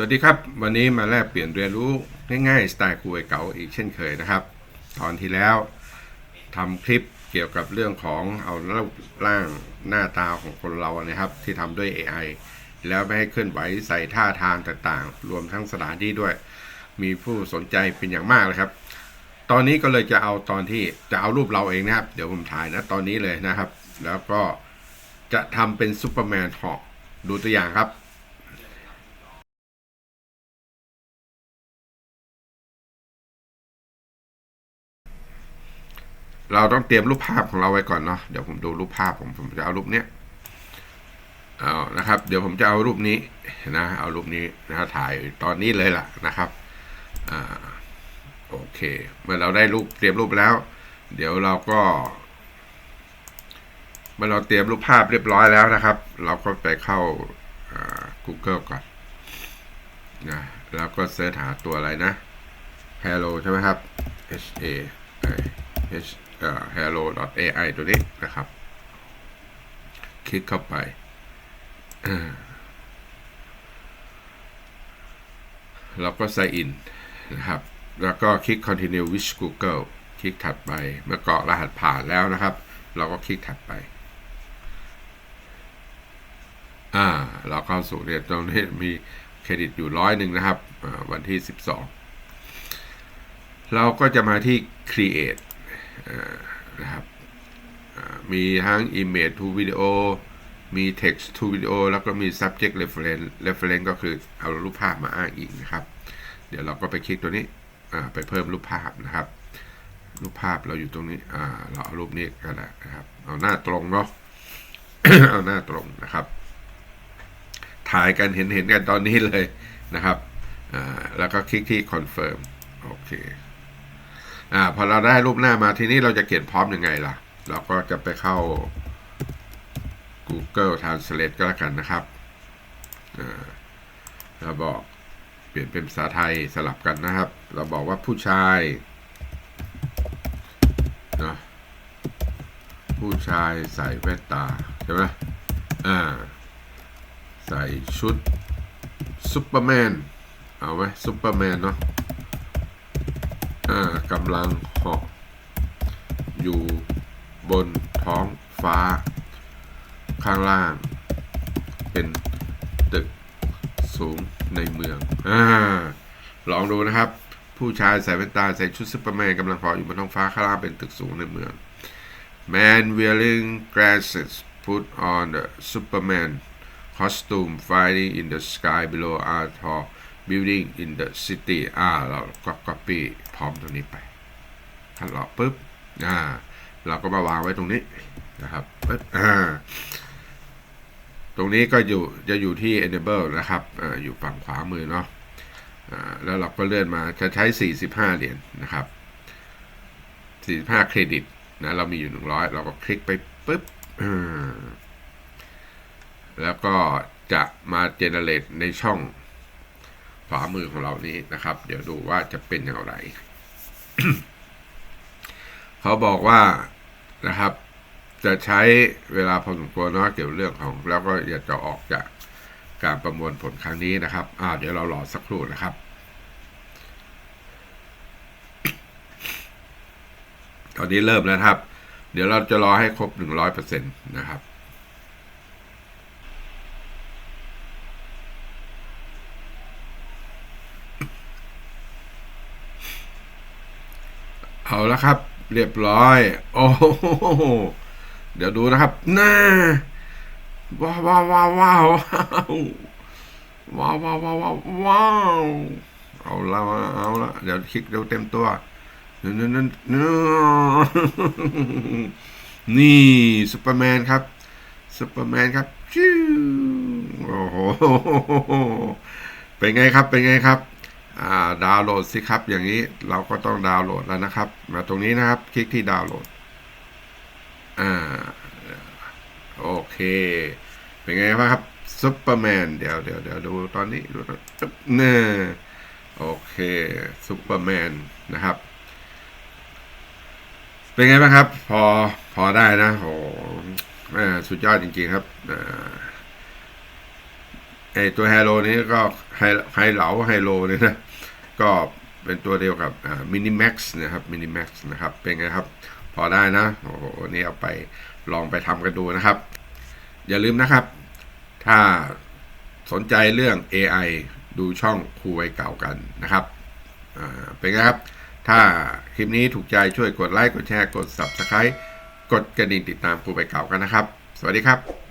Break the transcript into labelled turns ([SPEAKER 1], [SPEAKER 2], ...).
[SPEAKER 1] วัสดีครับ วันนี้มาแลกเปลี่ยนเรียนรู้ง่ายๆสไตล์ครูไอเก๋าอีกเช่นเคยนะครับ ตอนที่แล้วทำคลิปเกี่ยวกับเรื่องของเอารูปร่างหน้าตาของคนเรานะครับ ที่ทำด้วย AI แล้วไม่ให้เคลื่อนไหวใส่ท่าทางต่างๆ รวมทั้งสถานที่ด้วย มีผู้สนใจเป็นอย่างมากเลยครับ ตอนนี้ก็เลยจะเอาตอนที่จะเอารูปเราเองนะครับ เดี๋ยวผมถ่ายนะตอนนี้เลยนะครับ แล้วก็จะทำเป็นซูเปอร์แมนเหาะดูตัวอย่างครับ เราต้องเตรียมรูปภาพของเราไว้ก่อนเนาะเดี๋ยวผมดูรูปภาพผมผมจะเอารูปเนี้ยเอานะครับ เดี๋ยวผมจะเอารูปนี้นะเอารูปนี้นะถ่ายตอนนี้เลยล่ะนะครับอ่าโอเค เมื่อเราได้รูปเตรียมรูปแล้ว เดี๋ยวเราก็เมื่อเราเตรียมรูปภาพเรียบร้อยแล้วนะครับ เราก็ไปเข้าา Google ก่อนนะแล้วก็เสิร์ชหาตัวอะไรนะ Hello ใช่ไหมครับ H A H เอ่อ hello.ai ตัวนี้นะครับ คลิกเข้าไปอ่าเราก็ sign in นะครับ แล้วก็คลิก continue with Google คลิกถัดไป เมื่อกรอกรหัสผ่านแล้วนะครับ เราก็คลิกถัดไป อ่า เราเข้าสู่เนี่ยตรงนี้มีเครดิตอยู่ร้อยหนึ่งนะครับอ่าวันที่ 12 เราก็จะมาที่ create นะครับมีทั้ง image to video มี text to video แล้วก็มี subject reference reference ก็คือเอารูปภาพมาอ้างอิงนะครับ เดี๋ยวเราก็ไปคลิกตัวนี้ไปเพิ่มรูปภาพนะครับ รูปภาพเราอยู่ตรงนี้เราเอารูปนี้ก็ได้นะครับ เอาหน้าตรงเนาะเอาหน้าตรงนะครับ ถ่ายกันเห็นเห็นกันตอนนี้เลยนะครับแล้วก็คลิกที่ confirm โอเค อ่าพอเราได้รูปหน้ามาทีนี้เราจะเขียนพร้อมยังไงล่ะ เราก็จะไปเข้า Google Translate ก็แล้วกันนะครับเราบอกเปลี่ยนเป็นภาษาไทยสลับกันนะครับ เราบอกว่าผู้ชายนะผู้ชายใส่แว่นตา ใช่ไหมอ่า ใส่ชุดซุปเปอร์แมน เอาไหมซุปเปอร์แมนเนาะ กำลังหาะอยู่บนท้องฟ้า ข้างล่าง เป็นตึกสูงในเมืองอลองดูนะครับ ผู้ชายใส่แว่นตาใส่ชุดซูเปอร์แมนกำลังหาะอยู่บนท้องฟ้าข้างล่างเป็นตึกสูงในเมือง Man wearing glasses put on the Superman costume flying in the sky below are tall building in the city อ่าเราก็ copy พร้อมตรงนี้ไปถ้าเราปุ๊บอ่าเราก็มาวางไว้ตรงนี้นะครับปุ๊บอ่าตรงนี้ก็อยู่จะอยู่ที่ enable นะครับอ่าอยู่ฝั่งขวามือเนาะอ่าแล้วเราก็เลื่อนมาจะใช้ 45 เหรียญนะครับ 45 เครดิตนะเรามีอยู่ 100 เราก็คลิกไปปุ๊บแล้วก็จะมา generate ในช่อง ขวามือของเรานี้นะครับ เดี๋ยวดูว่าจะเป็นอย่างไร เขาบอกว่านะครับ จะใช้เวลาพอสมควรเนาะเกี่ยวเรื่องของ แล้วก็อยากจะออกจากการประมวลผลครั้งนี้นะครับอ่าเดี๋ยวเรารอสักครู่นะครับตอนนี้เริ่มแล้วครับ เดี๋ยวเราจะรอให้ครบหนึ่งร้อยเปอร์เซ็นต์นะครับ เอาแล้วครับ เรียบร้อย โอ้โหเดี๋ยวดูนะครับน่าว้าวว้าวว้าวว้าวว้าวว้าวว้าวว้าวเอาละเอาละเดี๋ยวคลิกเดี๋ยวเต็มตัวนั่นนั่นนั่นนี่ซูเปอร์แมนครับซูเปอร์แมนครับชิวโอ้โหเป็นไงครับเป็นไงครับ ดาวน์โหลดสิครับ อย่างนี้เราก็ต้องดาวน์โหลดแล้วนะครับ มาตรงนี้นะครับ คลิกที่ดาวน์โหลด อ่า โอเค เป็นไงบ้างครับซุปเปอร์แมนเดี๋ยวเดี๋ยวเดี๋ยวดูตอนนี้ดูเนี่ยโอเคซุปเปอร์แมนนะครับ เป็นไงบ้างครับ พอพอได้นะโหสุดยอดจริงๆครับไอตัวแฮโลนี้ก็ไฮไฮเหลาไฮโลเนี่ยนะ ก็เป็นตัวเดียวกับมินิแม็กซ์นะครับมินิแม็กซ์นะครับเป็นไงครับ พอได้นะ โอ้โห นี่เอาไปลองไปทำกันดูนะครับ อย่าลืมนะครับ ถ้าสนใจเรื่อง AI ดูช่องครูไวเก่ากันนะครับเป็นไงครับ ถ้าคลิปนี้ถูกใจช่วยกดไลค์กดแชร์กด Subscribe กดกระดิ่งติดตามครูไปเก่ากันนะครับ สวัสดีครับ